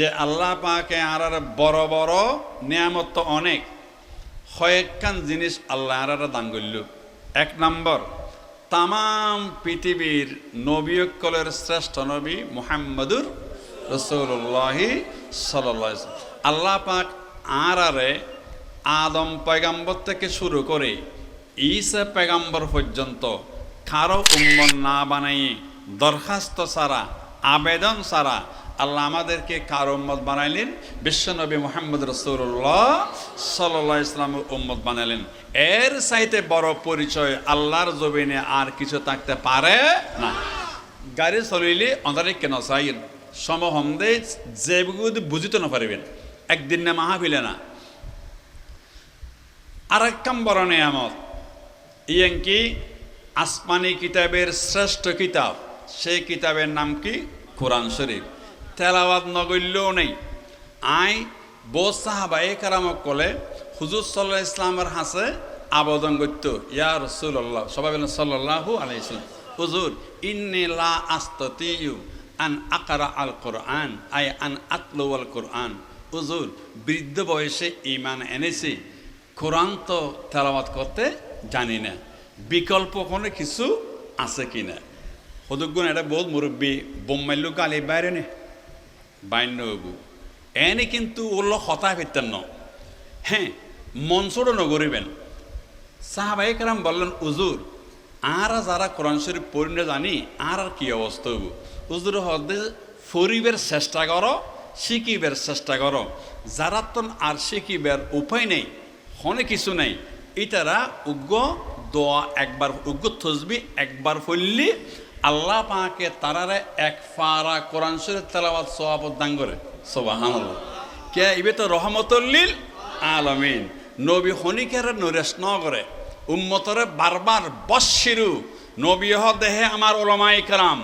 যে আল্লাহ পাকে আর বড় বড় নিয়ামত তো অনেক। কয়েকখান জিনিস আল্লাহ আর দান করল। এক নম্বর, তামাম পৃথিবীর নবীকলের শ্রেষ্ঠ নবী মুহাম্মদুর রসুল্লাহি সাল্লাহ আল্লাহ পাক আর আরে আদম পয়গাম্বর থেকে শুরু করে ঈসা পেগাম্বর পর্যন্ত কারও উম্মন না বানাইয়ে দরখাস্ত ছাড়া, আবেদন ছাড়া আল্লাহ আমাদেরকে কারও উম্মত বানাইলেন? বিশ্বনবী মোহাম্মদ রসুল্লাহ সাল্লাহ ইসলামের উম্মত বানাইলেন। এর সাইতে বড় পরিচয় আল্লাহর জমিনে আর কিছু থাকতে পারে না। গাড়ি চলিলে অন্ধারে কেন চাই সমহন্দে যে বুঝিতে না পারিবেন। একদিন না মাহা মাহাবিলে না। আর এক বড় নিয়ামত। ইয়েন কি? আসমানি কিতাবের শ্রেষ্ঠ কিতাব। সেই কিতাবের নাম কি? কোরআন শরীফ। তেলাওয়াত নগল্যও নেই। আই বো সাহাবা এ কারামক কলে, হুজুর সাল্লাহ ইসলামের হাসে আবেদন করত, ইয়া রসুল্লাহ সবাই বলেন সাল্লাহু আলাইসাল্লাম হুজুর, ইন্নি লা আস্ততিউ আন আকারা আল কোরআন, আই আন আতলু আল কোরআন। হুজুর, বৃদ্ধ বয়সে ইমান এনেছি, কোরআন তো তেলাওয়াত করতে জানি না, বিকল্প কোনো কিছু আছে কি না সদুগুণ এটা বহুত মুরব্বী বোম্মাইল্য গালি বাইরে নে। বাইন্য হবু এনে কিন্তু ওল্ল হতা ফেরতেন ন হ্যাঁ মঞ্চটা নগরিবেন। সাহাবাই কারাম বললেন উজুর আর যারা কোরআন শরীফ পড়ি না জানি আর আর কি অবস্থা হবু? উজুর হদে ফরিবের চেষ্টা করো, শিকিবের চেষ্টা করো। যারা তন আর শিকিবের উপায় নেই, হনে কিছু নেই। ইতারা উগ্র দোয়া একবার উগ্র থসবি একবার ফললি আল্লাহ পাকে তারারে এক ফারা কোরআন শরীফ তেলাওয়াত সওয়াবত দান করে। সুবহানাল্লাহ। কে? ইবে তো রহমতুল্লিল আলামিন। নবী হনিকের নরেশ ন করে। উম্মতরে বারবার নবী হ দেহে আমার ওলামাই কালাম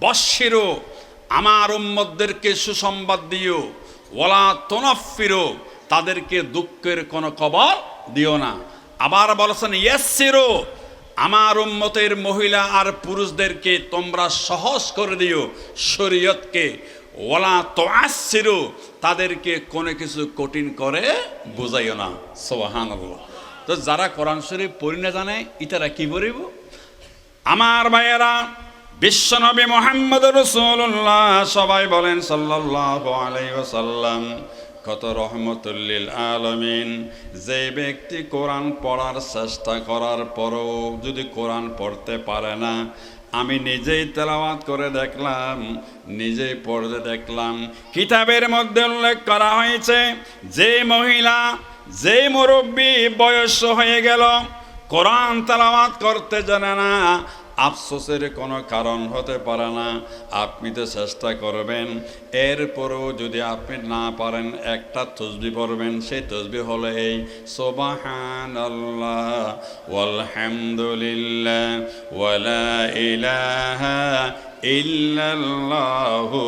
বশিরু আমার উম্মতদেরকে সুসংবাদ দিও। ওলা তনফিরো। তাদেরকে দুঃখের কোনো কবর দিও না। আবার বলছেন ইয়াসিরো আমার উম্মতের মহিলা আর পুরুষদেরকে তোমরা সহজ করে দিও, শরীয়তকে। ওলা তো আসছিরো তাদেরকে কোনো কিছু কঠিন করে বোঝাইও না। সোহান তো যারা কোরআন শরীফ পড়ি না জানে, ইতারা কি বলিব? আমার ভাইয়েরা, বিশ্বনবী মোহাম্মদ রসুল্লাহ সবাই বলেন সাল্লাহ আলাইসাল্লাম কত রহমতুল্লিল আলমিন। যে ব্যক্তি কোরআন পড়ার চেষ্টা করার পরও যদি কোরআন পড়তে পারে না, আমি নিজেই তেলাওয়াত করে দেখলাম, নিজেই পড়তে দেখলাম। কিতাবের মধ্যে উল্লেখ করা হয়েছে, যে মহিলা, যে মুরব্বী বয়স হয়ে গেল, কোরআন তেলাওয়াত করতে জানে না আফসোসের কোনো কারণ হতে পারে না। আপনি তো চেষ্টা করবেন। এরপরেও যদি আপনি না পারেন, একটা তসবি পড়বেন। সেই তসবি হলো এই সোবাহান আল্লাহ ওয়ালহামদুলিল্লাহ, ওয়ালা ইলাহা ইল্লাল্লাহু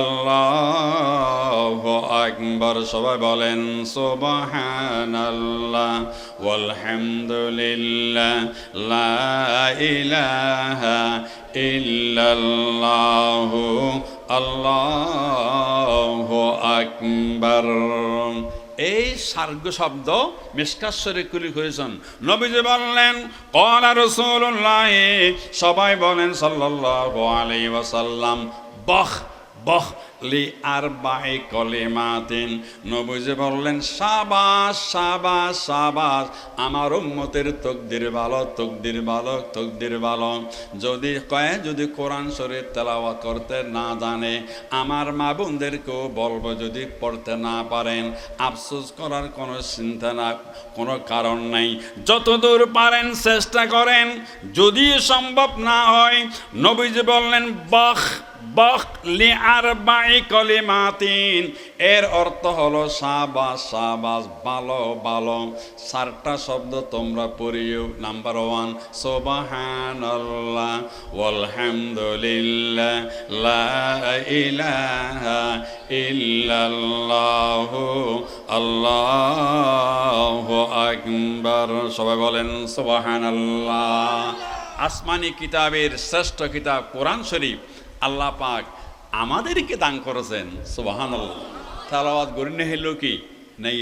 আল্লাহ আকবর। সবাই বলেন সুবহানাল্লাহ ওয়ালহামদুলিল্লাহ লা ইলাহা ইল্লাল্লাহু আল্লাহু আকবর। এই সার্গ শব্দ মিসকাশ্বরে কুলি করেছেন। নবীজি বললেন, কলা রসুল্লাহ সবাই বলেন সাল্লাহ আলাই বাহ বাহ, বহ লি আর বাই কলিমাতিন। নবীজি বললেন, সাবাস সাবাস সাবাস, আমার উম্মতের তকদির ভালো তকদির ভালো তকদির ভালো। যদি কয়ে, যদি কোরআন শরীফ তেলাওয়াত করতে না জানে, আমার মা বোনদেরকেও বলব যদি পড়তে না পারেন। আফসোস করার কোনো চিন্তা না, কোনো কারণ নাই। যতদূর পারেন চেষ্টা করেন, যদি সম্ভব না হয়, নবীজি বললেন বখ বখলি আর বাই কলিমাতিন। এর অর্থ হলো সাবাস সাবাস ভালো ভালো চারটা শব্দ তোমরা পড়িও। নাম্বার ওয়ান সোবাহান আল্লাহ ওয়ালহামদুলিল্লাহ, লা ইলাহা ইল্লাল্লাহু, আল্লাহু আকবার। সবাই বলেন সোবাহান আল্লাহ আসমানি কিতাবের শ্রেষ্ঠ কিতাব কোরআন শরীফ। আল্লাহ পাক আমাদেরকে দান করেছেন সুবাহান তালাবাদ গরি না হইল কি? নাই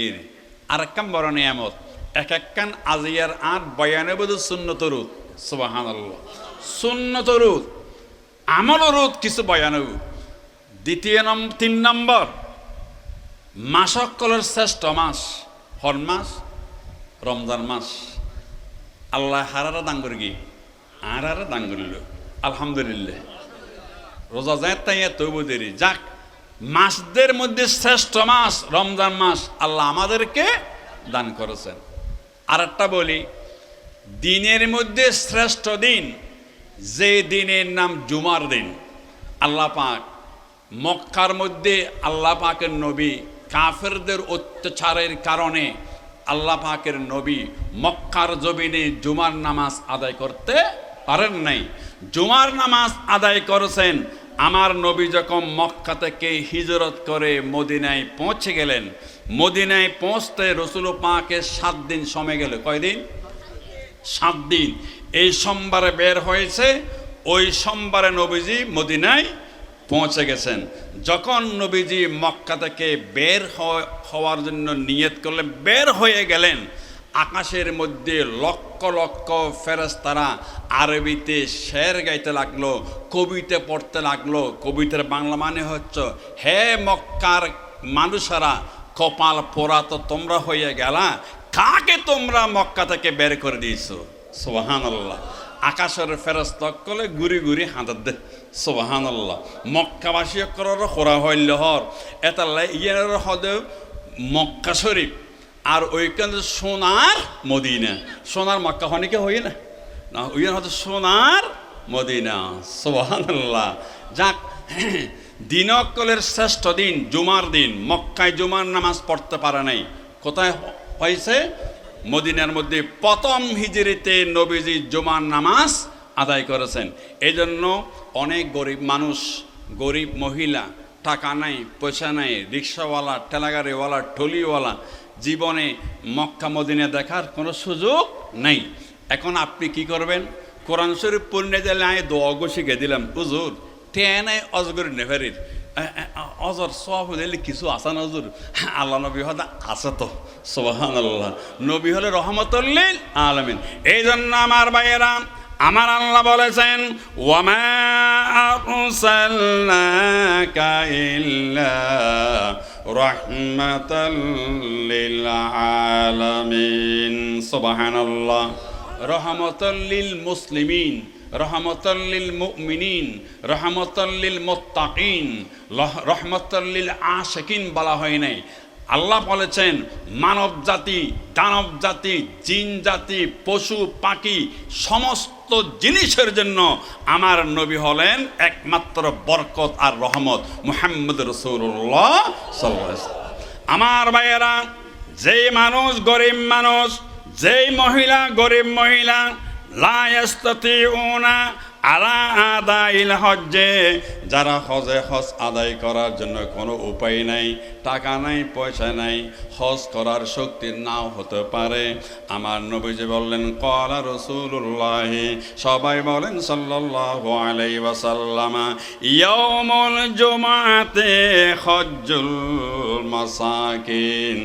আর একখান বড় নিয়ামত, এক একখান আজিয়ার আট বয়ানবদ শূন্যতরুদ সুবাহান শূন্যতরুদ আমল রোধ কিছু বয়ানব। দ্বিতীয় নম, তিন নম্বর, মাসকলের শ্রেষ্ঠ মাস, হর মাস, রমজান মাস। আল্লাহ হারারা করি কি? আরারা দান আলহামদুলিল্লাহ। রোজা যায় তাই তবু দেরি। যাক, মাসদের মধ্যে শ্রেষ্ঠ মাস রমজান মাস আল্লাহ আমাদেরকে দান করেছেন। আর একটা বলি, দিনের মধ্যে শ্রেষ্ঠ দিন যে দিনের নাম জুমার দিন। আল্লাহ পাক মক্কার মধ্যে আল্লাহ পাকের নবী কাফেরদের অত্যাচারের কারণে আল্লাহ পাকের নবী মক্কার জমিনে জুমার নামাজ আদায় করতে পারেন নাই। জুমার নামাজ আদায় করেছেন। আমার নবী যখন মক্কা থেকে হিজরত করে মদিনায় পৌঁছে গেলেন, মদিনায় পৌঁছতে রসুল পাকের সাত দিন সময় গেল। কয়দিন? সাত দিন। এই সোমবারে বের হয়েছে। ওই সোমবারে নবীজি মদিনায় পৌঁছে গেছেন। যখন নবীজি মক্কা থেকে বের হওয়ার জন্য নিয়ত করলেন, বের হয়ে গেলেন আকাশের মধ্যে লক্ষ লক্ষ ফেরেস্তারা আরবিতে শের গাইতে লাগল, কবিতে পড়তে লাগল। কবিতার বাংলা মানে হচ্ছে, হে মক্কার মানুষেরা, কপাল পোড়া তো তোমরা হয়ে গেলা। কাকে তোমরা মক্কা থেকে বের করে দিয়েছ? সোহান আল্লাহ আকাশের ফেরস্ত কলে গুড়ি গুড়ি হাঁটার দে। সোহান আল্লাহ মক্কাবাসী করার হইল হর। এতাল্লাই ইয়ার হদে মক্কা শরীফ আর ওইখানে সোনার মদিনা। সোনার মক্কা হনিকে হই না না, ওইখানে হচ্ছে সোনার মদিনা। সোহান আল্লাহ যাক, দিনকলের শ্রেষ্ঠ দিন, জুমার দিন। মক্কায় জুমার নামাজ পড়তে পারে নাই। কোথায় হয়েছে? মদিনার মধ্যে প্রথম হিজরিতে নবীজি জুমার নামাজ আদায় করেছেন। এই জন্য অনেক গরিব মানুষ, গরিব মহিলা টাকা নাই, পয়সা নাই, রিক্সাওয়ালা, ঠেলাগাড়িওয়ালা, টলিওয়ালা, জীবনে মক্কা, মদিনা দেখার কোনো সুযোগ নেই। এখন আপনি কি করবেন? কোরআন শরীফ পড়নে দিলে আমি দোয়া শিখে দিলাম, হুজুর টেনাই অজগর নেভারির। অজর সব হলে কিছু আসা নজর আল্লাহ নবী হদা আছে তো সোহান আল্লাহ নবী হলে রহমতুল্লিল আলমিন। এই জন্য আমার ভাইয়েরা আমার আল্লাহ বলেছেন রহমতুল্লিল মুসলিমিন রহমতুল্লিল মুমিনিন রহমতুল্লিল মোত্তাকিন রহমতুল্লিল আশকিন বলা হয় নাই। আল্লাহ বলেছেন, মানব জাতি, দানব জাতি, জিন জাতি, পশু, পাখি, সমস্ত জিনিসের জন্য আমার নবী হলেন একমাত্র বরকত আর রহমত মুহাম্মদ রসুল্লাহ আমার ভাইয়েরা যে মানুষ গরিব মানুষ, যেই মহিলা গরিব মহিলা লায়াস্তি উনা আলা আদাইল হজ্জে, যারা হজে হজ আদায় করার জন্য কোনো উপায় নাই, টাকা নাই, পয়সা নাই, হজ করার শক্তি নাও হতে পারে। আমার নবীজি বললেন কলা রসুল্লাহ সবাই বলেন, সাল্লাল্লাহু আলাইহি ওয়াসাল্লামা ইয়াউমুল জুমাতে হজ্জুল মাসাকিন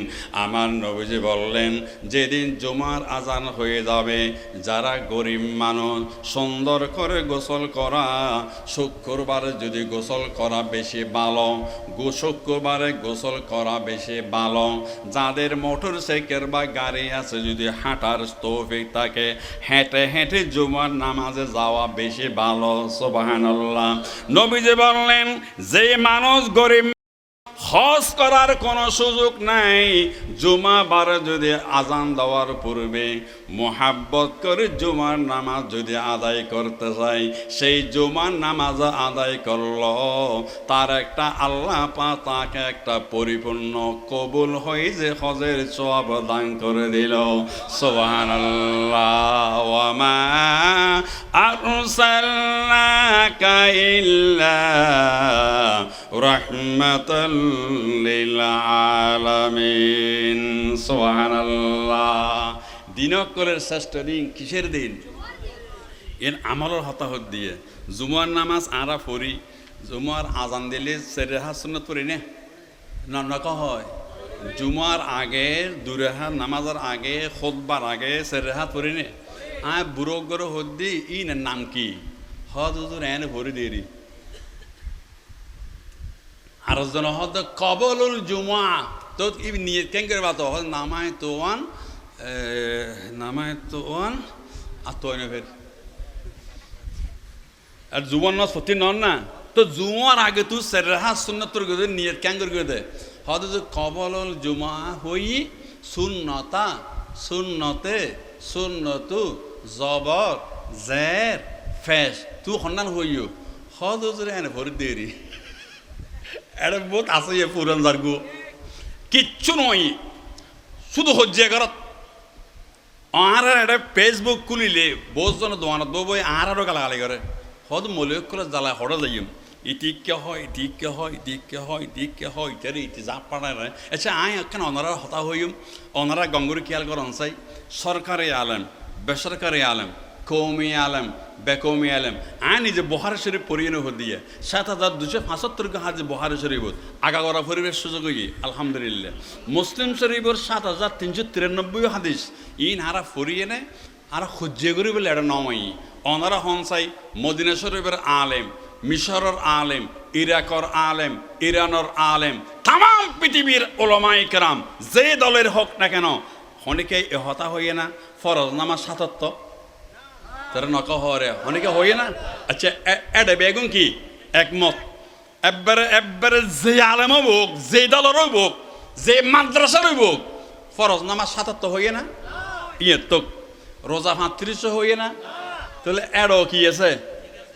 আমার নবীজি বললেন, যেদিন জুমার আজান হয়ে যাবে, যারা গরিব মানুষ সুন্দর করে গোসল করা, শুক্রবারে যদি গোসল করা বেশি ভালো, গো শুক্রবারে গোসল করা বেশি ভালো। যাদের মোটর সাইকেল বা গাড়ি আছে, যদি হাঁটার তৌফিক থাকে, হেঁটে হেঁটে জুমার নামাজে যাওয়া বেশি ভালো সোবাহান্লাহ নবীজি বললেন, যে মানুষ গরিব হজ করার কোনো সুযোগ নাই। জুমা বারে যদি আজান দেওয়ার পূর্বে মোহাব্বত করে জুমার নামাজ যদি আদায় করতে চাই, সেই জুমার নামাজ আদায় করল। তার একটা আল্লাহ পা তাকে একটা পরিপূর্ণ কবুল হয়ে যে হজের সব দান করে দিল। সোহান আল্লাহ আরসালনাকা রাহমাতাল লিল আলামিন সুবহানাল্লাহ দিনকরের শ্রেষ্ঠ দিন কিসের দিন? এর আমলের হতাহত দিয়ে। জুমার নামাজ আরা পড়ি। জুমার আজান দিলে সেরে হাত সুন্নত পড়ি নে। নকা হয়? জুমার আগে দুরেহাত নামাজের আগে খোদবার আগে সেরে হাত পড়ি নে। আয় বুড়ো গরো হদ্দি ই নাম কি? হুজুর এনে ভরে দেরি আর জন হদ কবলুল জুমা তো ই নিয়ে কেন করে বাতো হদ নামায় তোয়ান নামায় তোয়ান আর তো ফের। আর জুবান না সত্যি নন না। তো জুমার আগে তুই সেরাহা সুন্নত তোর গদে নিয়ে কেন করে দে হয়তো যে কবলল জুমা হই সুন্নতা, সুন্নতে, সুন্নতু, জবর, জের ফেস তু সন্ধান হইও হয়তো যে এনে ভরি দেরি। এটা বহুত আছে ইয়ে পুরান জার্গু। কিচ্ছু নয়। শুধু হজ্জে ঘরত আর এটা ফেসবুক খুলিলে বোঝজন দোকানত বউ বই আর আরও গালাগালি করে। হদ মলিক করে জ্বালা হড়া যাইম ইটিকে হয় ইটিকে হয় ইটিকে হয় ইটিকে হয় ইত্যাদি ইতি যা পাড়ায় না আচ্ছা আয় একখান অনারা হতা হইম অনারা গঙ্গুর খেয়াল করেন চাই। সরকারি আলেম, বেসরকারি আলেম। কৌমি আলেম, বেকৌমি আলেম। আয় নিজে বহার শরীফ পড়িয়ে দিয়ে সাত হাজার দুশো পঁচাত্তর হাজ বহার শরীফত আগাগড়া পরিবেশ সুযোগ আলহামদুলিল্লাহ। মুসলিম শরীফর সাত হাজার তিনশো তিরানব্বই হাদিস, ইন হারা ফরিয়ে আর সহ্য করি বলে এটা নমাই অনারা হনসাই মদিনা শরীফের আলেম, মিশরের আলেম, ইরাকর আলেম, ইরানের আলেম তাম পৃথিবীর ওলমাই কেরাম, যে দলের হোক না কেন অনেকে এহতা হইয়ে না, ফরজ নামাজ সাতত্ব তারা নক হরে অনেকে হইয়ে না আচ্ছা এডে বেগুন কি একমত একবারে একবারে যে আলেমও হোক যে দলেরও হোক যে মাদ্রাসারও হোক ফরজ নামাজ সাতাত্ত হইয়ে না ইয়ে তো রোজা পাঁত্রিশও হইয়ে না তাহলে এডও কি আছে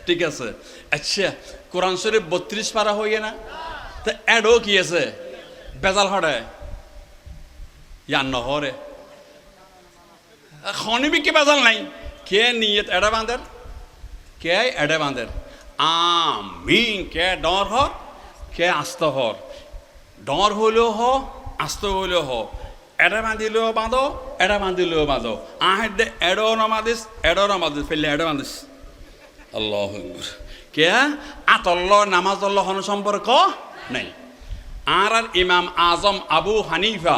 ঠিক আছে আচ্ছা কোরআন শরীফ বত্রিশ পারা হইয়ে না তো এডও কি আছে বেজাল হরে ইয়ান নহরে খনিবি কি বেজাল নাই কে নিয়ত এডা বাঁধের কে এডে বাঁধের আমিন কে ডর হর কে আস্ত হর ডর হইলেও হ আস্ত হইলেও হ এটা বাঁধিলেও বাঁধো এটা বাঁধিলেও বাঁধো আহের এডো নমাদিস এডো নমাদিস ফেললে এডো বাঁধিস আল্লাহ কে আতল্ল নামাজ সম্পর্ক নেই আর আর ইমাম আজম আবু হানিফা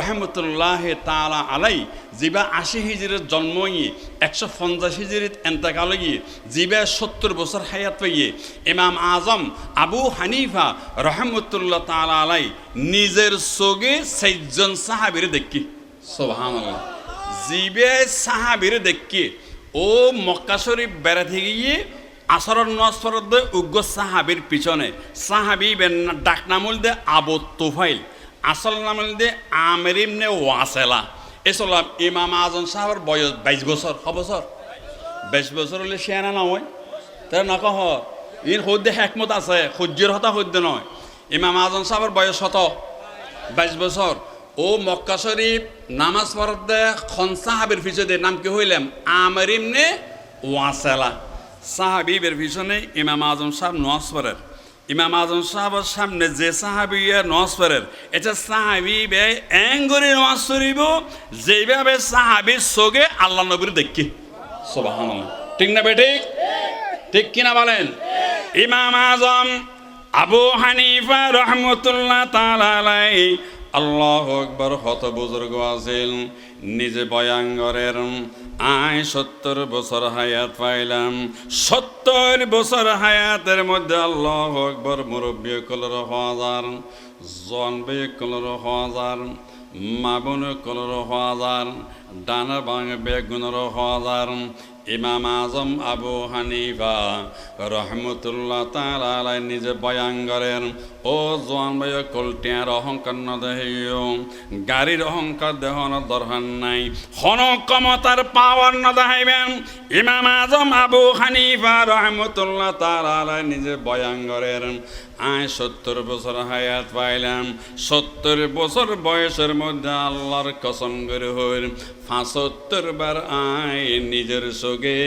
রহমতুল্লাহ তালা আলাই যিবা আশি হিজিরের জন্ম ইয়ে একশো পঞ্চাশ হিজিরিত এন্তেকাল গিয়ে যিবা সত্তর বছর হায়াত পাইয়ে ইমাম আজম আবু হানিফা রহমতুল্লাহ তালা আলাই নিজের চোগে চারজন সাহাবিরে দেখি। সোহান জিবে সাহাবিরে দেখি, ও মক্কা শরীফ বেড়াতে গিয়ে আসরর নসরদ উগ্র সাহাবির পিছনে, সাহাবি ডাক নামুল দে আবু তোফাইল আসল নাম দে আমের ইমনে ওয়াসেলা। এসলাম ইমাম আজম সাহাবের বয়স বাইশ বছর ক বাইশ বছর হলে শেয়ানা নয় তাই নক হ ইন সদ্যে একমত আছে, সূর্যের হতা সদ্য নয়। ইমাম আজম সাহাবের বয়স শত, বাইশ বছর। ও মক্কা শরীফ নামাজ পড়তে খন সাহাবের পিছনে নাম কি হইলাম আমের ইমনে ওয়াসেলা। সাহাবিবের পিছনে ইমাম আজম সাহেব নওয়াজ পড়ের ইমাম আজম সাহাবের সামনে যে সাহাবি নওয়াজ পড়েন, এটা সাহাবি বে এঙ্গরি নওয়াজ শরীব যেভাবে সাহাবির সোগে আল্লাহ নবীর দেখি। ঠিক না বেঠিক ঠিক? কিনা বলেন? ইমাম আজম আবু হানিফা রহমতুল্লাহ তালাই আল্লাহ আকবর হত বুজুর্গ আছিল নিজে বয়াঙ্গরের আয় সত্তর বছর হায়াত পাইলাম। সত্তর বছর হায়াতের মধ্যে আল্লাহ আকবর মুরব্বী কলর হাজার জনবে কলর হাজার মাবন কলর হাজার ডান বাং বেগুনর হাজার, ইমাম আজম আবু হানিফা রহমতুল্লাহ তালাই নিজে বয়াঙ্গরের ও জোয়ান ভাই কলটিয়ার অহংকার ন দেহিও, গাড়ির অহংকার দেহন দরকার নাই। হন ক্ষমতার পাওয়ার ন দেখাইবেন ইমাম আজম আবু হানিফা রহমতুল্লাহ তালাই নিজে বয়াঙ্গরের আয় সত্তর বছর হায়াত পাইলাম, সত্তর বছর বয়সের মধ্যে আল্লাহর কসম করে হইল, পাঁচত্তর বার আয় নিজের চোখে,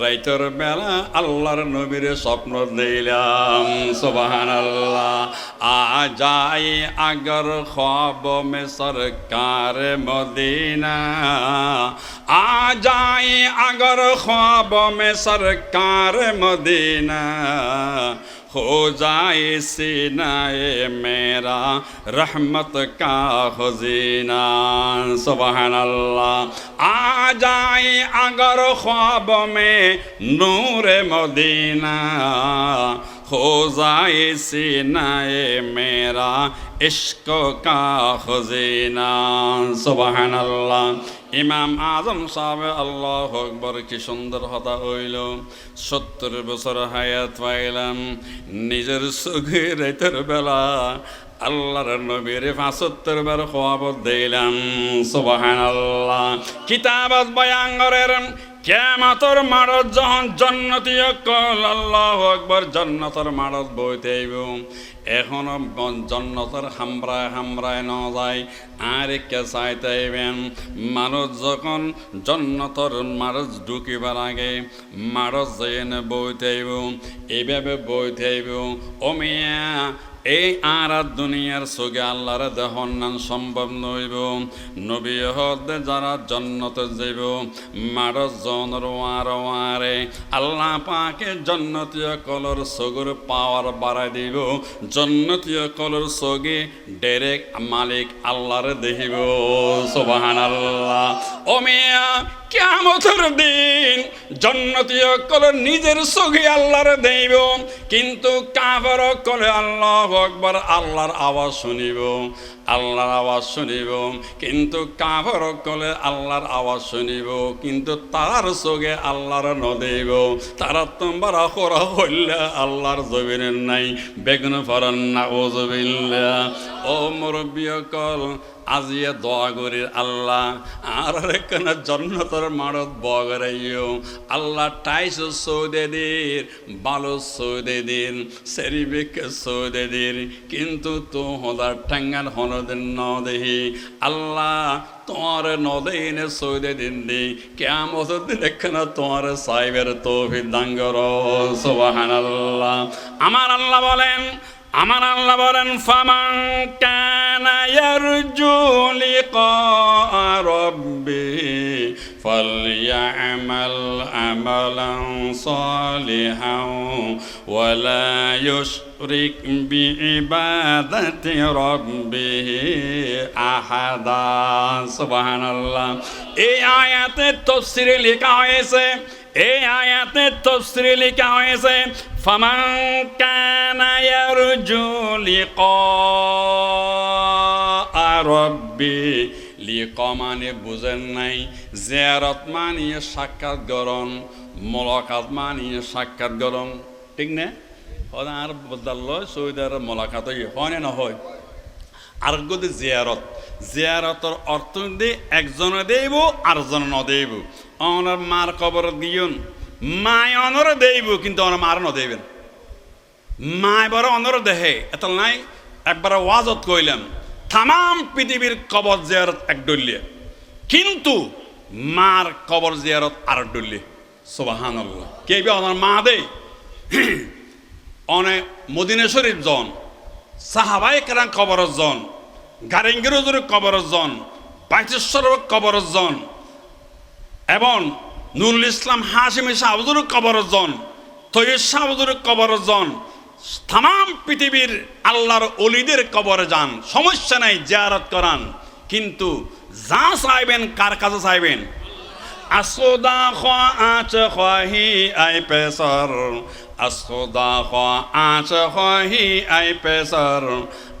রাইতর বেলা আল্লাহর নবীর স্বপ্ন দিলাম সোবাহান আল্লাহ آ جائے اگر خوابوں میں سرکار مدینہ آ جائے اگر خوابوں میں سرکار مدینہ ہو جائے سینہ میرا رحمت کا خزینہ سبحان اللہ آ جائے اگر خواب میں نور مدینہ हो जाए सीनाए मेरा इश्क का खजीना सुबहान अल्लाह ইমাম আজম সাহেব আল্লাহ আকবর কি সুন্দর হতা হইল সত্তর বছর হায়াত পাইলাম নিজের সুখে রাতের বেলা আল্লাহর নবীর পাঁচত্তর বার খোয়াবত দিলাম সুবাহান আল্লাহ কিতাবত বয়াঙ্গরের কেমাতর মারত যখন জন্নতি কল আল্লাহ আকবর জন্নতর মারত বইতে আইব। এখনও জন্নতর হামরায় হামরায় ন যায়, আর কে চাইতেইবেন মানুষ যখন জন্নতর মারজ ঢুকিবার আগে মারজ যেন বইতেইব এইভাবে বইতেইব অমিয়া এই আর দুনিয়ার সোগে আল্লাহর দেহন নান সম্ভব নইব। নবী হদে যারা জন্নত যাইব মারস জনর ওয়ার ওয়ারে, আল্লাহ পাকে জন্নতীয় কলর সগুর পাওয়ার বাড়াই দিব। জন্নতীয় কলর সগে ডেরেক মালিক আল্লাহর দেখিব সোবাহান আল্লাহ ও মিয়া কেমতর দিন জন্নতীয় কলর নিজের সগে আল্লাহর দেব কিন্তু কাফর কলে আল্লাহ আকবর আল্লাহর আওয়াজ শুনিব, আল্লাহর আওয়াজ শুনিব, কিন্তু কাফর কলে আল্লাহর আওয়াজ শুনিব, কিন্তু তার চোখে আল্লাহর নদেব তারা তোমার খরা হইলে আল্লাহর জবিনের নাই, বেগুন ফরান না ও জবিল্লা ও মুরব্বী কল আজিয়ে দোয়া করি আল্লাহ, আর এখানে জন্নতর মারত বগরাইও আল্লাহ টাইস সৌদে দির বালো সৌদে দিন, সেরিবেকে সৌদে দির কিন্তু তো হদার ঠাঙ্গার হনদিন ন দেহি। আল্লাহ তোমার নদেইনে সৌদে দিন দি কেমত দিন এখানে তোমার সাইবের তৌফিক দাঙ্গর সোবাহান আল্লাহ আমার আল্লাহ বলেন আমার আল্লাহ বলেন ফামান কানা ইয়ারজু লিকা রাব্বিহি فليعمل عملا صالحا ولا يشرك بعبادة ربه أحدا سبحان الله এই আয়াতের তফসিরে লেখা হয়েছে এই আয়াতের তফসিরে লেখা হয়েছে, ফামান কানা ইয়ারজু লিকা রব্বি লিকা মানে বুঝেন নাই, জিয়ারত মানিয়ে সাক্ষাৎ গরম মোলাকাত মানিয়ে সাক্ষাৎ গরম ঠিক না? আর বদাল্ল সৌদি আরব মোলাকাত হয় না নহয় আর গদি জিয়ারত, জিয়ারতর অর্থ দিয়ে একজনে দেব আরেকজন নদেব অনার মার কবর দিয়ন। মায় অনরে দেব কিন্তু অনার মার নদেবেন মায় বড় অনর দেহে এত নাই, একবার ওয়াজত কইলাম। তাম পৃথিবীর কবর জিয়ারত এক ডলিয়ে কিন্তু মার কবর জিয়ারত আর ডলিয়ে সোবাহান কে অনার মা দে অনেক মদিনে শরীফ জন সাহাবাই কেরাম কবর জন, গারেঙ্গির কবর জন বাইতেশ্বর কবর জন এবং নুরুল ইসলাম হাসিমি শাহবুজুর কবর জন তৈর শাহবুজুর কবর জন তাম পৃথিবীর আল্লাহর অলিদের কবরে যান। সমস্যা নাই, জিয়ারত করান। কিন্তু যা চাইবেন, কার কাছে চাইবেন? আসোদা খোয়া আচ খোয়াহি আই পেসর আসোদা খোয়া আচ খোয়াহি আই পেসর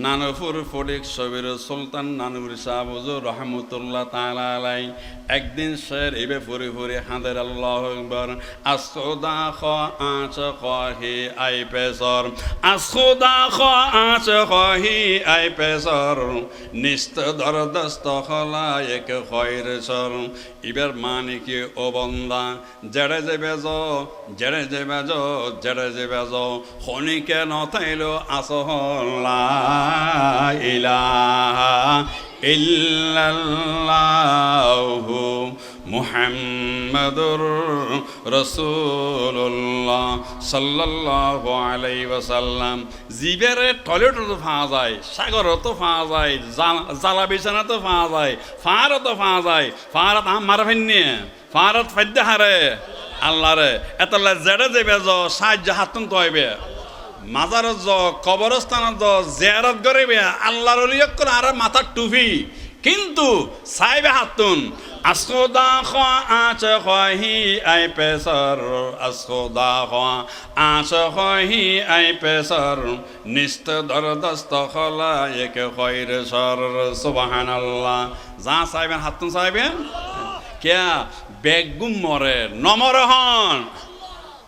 নানপুর ফটিক সবির সুলতান নানুর শাহ হুজুর রহমতুল্লাহ তাআলা আলাই একদিন শের এবে ফুরে ফুরে হাঁদের আল্লাহ আকবর। আসোদা খ আঁচ হি আই পেসর আসোদা খ আঁচ হি আই পেসর নিস্ত দরদস্ত খলা এক খয়ের সর এবার মানে কি ও বন্দা, জেড়ে যে বেজ, জেড়ে যে বেজ, জেড়ে যে বেজ। খনিকে নথাইল আসহল্লা। ইলাহা ইল্লাল্লাহু মুহাম্মাদুর রসুল্লাহ সাল্লাল্লাহু আলাইহি ওয়াসাল্লাম জিবেরে টয়লেটও তো পাওয়া যায়, সাগরও তো পাওয়া যায় জা- জ্বালা বিছানা তো পাওয়া যায় ফারও তো পাওয়া যায় ফারত আম মারা ফেননি ফারত ফাদ্য হারে আল্লাহ রে এতলা জেড়ে দেবে য সাহায্য হাতুন তো হইবে। মাজারত য কবরস্থানত য জিয়ারত করিবে, আল্লাহর অলিয়ক করে আর মাথার টুপি। কিন্তু সাইবে হাতুন আসোদা খোয়া আচ খহি আই পেসর আসোদা খোয়া আচ খহি আই পেসর নিস্ত দরদস্ত খলা এক খৈর সর সুবহানাল্লাহ। যা সাইবেন হাতুন সাইবেন কেয়া বেগুম মরে নমর হন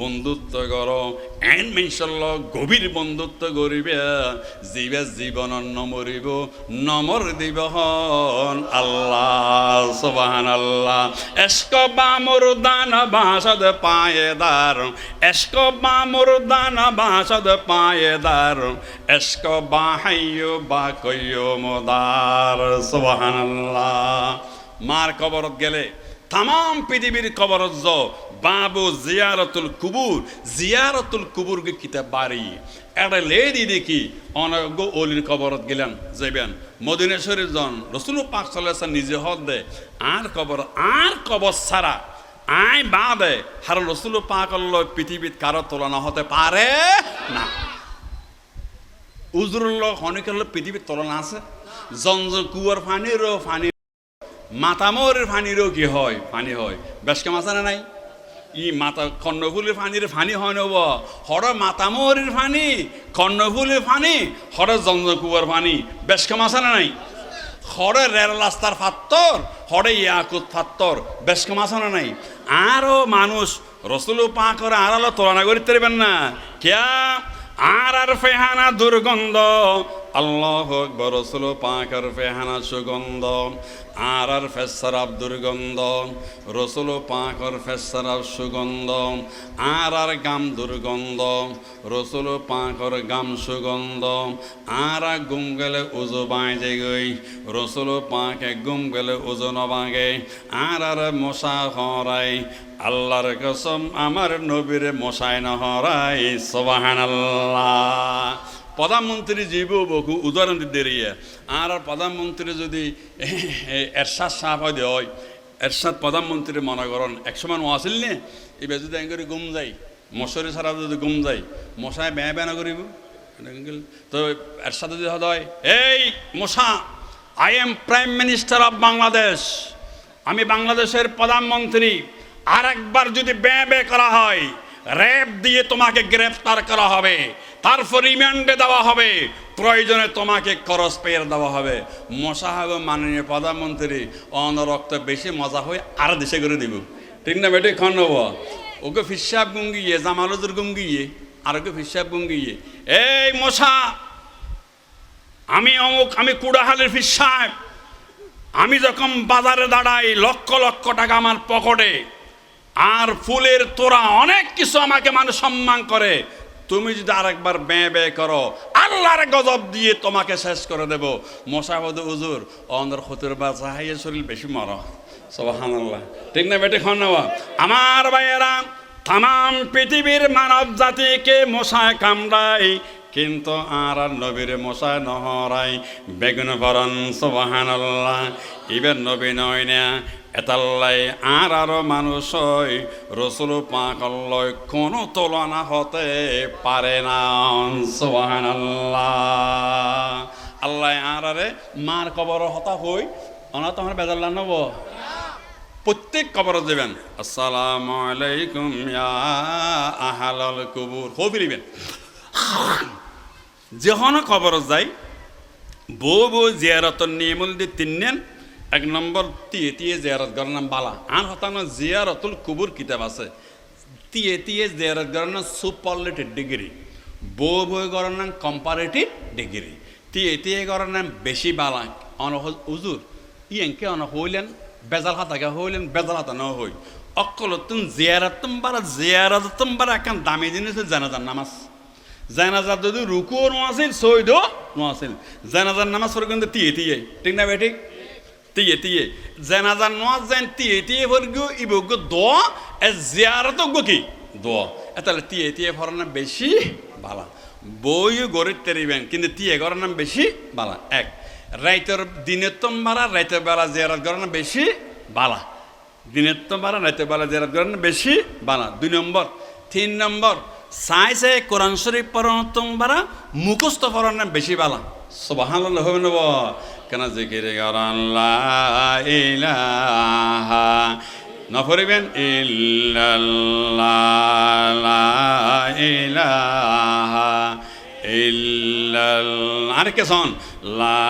বন্ধুত্ব গর এন মেনসল্ল গভীর বন্ধুত্ব গরিবে। জীবে জীবন নমরিব, নমর দিব আল্লাহ সুবাহান আল্লাহ এস্ক বামর দান বাসদ পায়েদার এস্ক বামর দান বাসদ পায়েদার এস্ক বাহাইয়ো বা কইয়ো মদার সুবাহান আল্লাহ মার কবরত গেলে তাম পৃথিবীর কবরত য বাবু জিয়ারতুল কুবুর। জিয়ারতুল কুবুরকে কিতাব বাড়ি। একটা লেডি দেখি অনজ্ঞ অলির কবরত গেলেন যাইবেন। মদিনেশ্বরের জন রসুল পাক সাল্লাহ নিজে হদ দে আর কবর আর কবর ছাড়া আয় বা দে হার রসুল পাক পৃথিবীত কারও তুলনা হতে পারে না। উজরুল্লাহ অনেকের পৃথিবীর তুলনা আছে। জঞ্জ কুয়ার ফানিরও ফানি মাতামরের ফানিরও কি হয়? পানি হয়। বেশকে মাছা না নাই? ই মাতা, কর্ণফুলের ফানির ফানি হয় নব হর মাতামরের ফানি, কর্ণফুলের ফানি, হর জঞ্জকুয়ার ফানি। বেশকে মাছা না নাই? হরে রেল রাস্তার ফাত্তর, হরে ইয়াকুত ফাত্তর। বেশকে মাছা না নাই? আরও মানুষ রসুল পা করে আর তুলনা করিতে পারবেন না। কেয়া? আর আর ফেহানা দুর্গন্ধ আল্লাহ আকবর, রসুল পাকের ফেহানা সুগন্ধ আর আর ফেসারাব দুর্গন্ধ, রসুল পাকর ফেসারাব সুগন্ধ আর আর গাম দুর্গন্ধ, রসুল পাকর গাম সুগন্ধ, আর আর গুম গেলে উজু বাঁধে গই, রসুল পাকে গুম গেলে উজু নবাগে আর আর মশা হরাই, আল্লাহর কসম আমার নবীরে মশাই নহরাই সবাহান আল্লাহ প্রধানমন্ত্রী জীব বহু উদাহরণ দিতে আর প্রধানমন্ত্রী যদি এরশাদ সাহ হয় এরশাদ প্রধানমন্ত্রী মনে করেন, একসময় আসিল নে, এবার যদি এঙ্গরি গুম যাই মশারি ছাড়া যদি গুম যাই মশায় বেয়া বেয়া করিব? তো এরশাদ যদি হয় এই মশা I am prime minister of Bangladesh আমি বাংলাদেশের প্রধানমন্ত্রী। আর একবার যদি ব্যয় ব্যয় করা হয় র্যাব দিয়ে তোমাকে গ্রেফতার করা হবে। তারপর রিমান্ডে দেওয়া হবে। প্রয়োজনে তোমাকে করস পেয়ে দেওয়া হবে। মশা হবে মাননীয় প্রধানমন্ত্রী অনরক্ত বেশি মজা হয়ে আর দেশে করে দিব। ঠিক না বেটে? খন হব? ওকে ফিসাব গুঙ্গিয়ে জামালুজুর গুঙ্গিয়ে আর ওকে ফিসাব গুঙ্গিয়ে এই মশা, আমি অমুক, আমি কুড়াহালের ফিসাব। আমি যখন বাজারে দাঁড়াই, লক্ষ লক্ষ টাকা আমার পকেটে। আর ফুলের তোরা অনেক কিছু আমাকে মানুষ সম্মান করে। তুমি যদি আরেকবার ব্যয় ব্যয় করো, আল্লাহর গজব দিয়ে তোমাকে শেষ করে দেব। মশাবদ উজুর অন্দর খতুর বা চাহাইয়ের শরীর বেশি মর। সবাহান আল্লাহ ঠিক না বেটে খন আমার ভাইয়েরা তাম পৃথিবীর মানব জাতিকে মশায় কামড়ায়, কিন্তু আর আর নবীর মশায় নহরাই বেগুন ভরণ সবাহান আল্লাহ ইবের নবী নয় না এতাল্লাই আর আরও মানুষ হয় রসুল পাকল্লয় কোনো তুলনা হতে পারে না। আল্লাহ আল্লাহ আর আরে মার কবর হতা হই, অনা তোমার বেজাল্লা নব। প্রত্যেক কবর দেবেন। আসসালামু আলাইকুম ইয়া আহালাল কুবুর। হো ফিরিবেন। যখন খবর যাই, বউ বউ জিয়ারতর নিয়মল দিয়ে তিননেন এক নম্বর তিয়ে তিয়ে জিয়ারত করার নাম বালা। আর হতানো জিয়ারতুল কুবুর কিতাব আছে। তিয়ে তিয়ে জিয়ারত করার নাম সুপারলেটিভ ডিগ্রি। বউ বই করার নাম কম্পারেটিভ ডিগ্রি। তিয়ে তিয়ে করার নাম বেশি বালা। অন উজুর ইয়েনকে অন হইলেন, বেজাল হাতাকে হইলেন, বেজাল হাতা ন হই। অকল তুম জিয়ারাত তুম বারা জিয়ারাত তুম বারা একখান দামি জিনিস জানাজার নামাজ। জানাজার যদি রুকুও নো আছিল সৈদও নো আছিল জানাজার নামাজ পড়ে কিন্তু তিয়ে তিয়ে ঠিক না বেঠিক তিয়ে তিয়ে জানাজার নামাজ যেন তিয়ে তিয়ে ফরগু ইবগ এ জিয়ারত কি? দোয়া এতালে তিয়ে তিয়ে ফরার নাম বেশি বালা। বইও গরিব তেরিবেন কিন্তু তিয়ে করার নাম বেশি বালা। এক। রাইতের দিনের তম বাড়া রাইতের বেলা জিয়ারত করার নাম বেশি বালা। দিনের তো বাড়া রাইতের বেলা জিয়ারত করার নাম বেশি বালা। দুই নম্বর। তিন নম্বর। চাই চাই কোরআন শরীফ পড়াতম বাড়া মুখস্থ পড়ার নাম বেশি বালা। সবাহান হবে নেব কেন জিকির ইলাহা নফরিবেন ইল্লাল্লাহ লা ইলাহা ইল্লাল্লাহ। আরেকে লা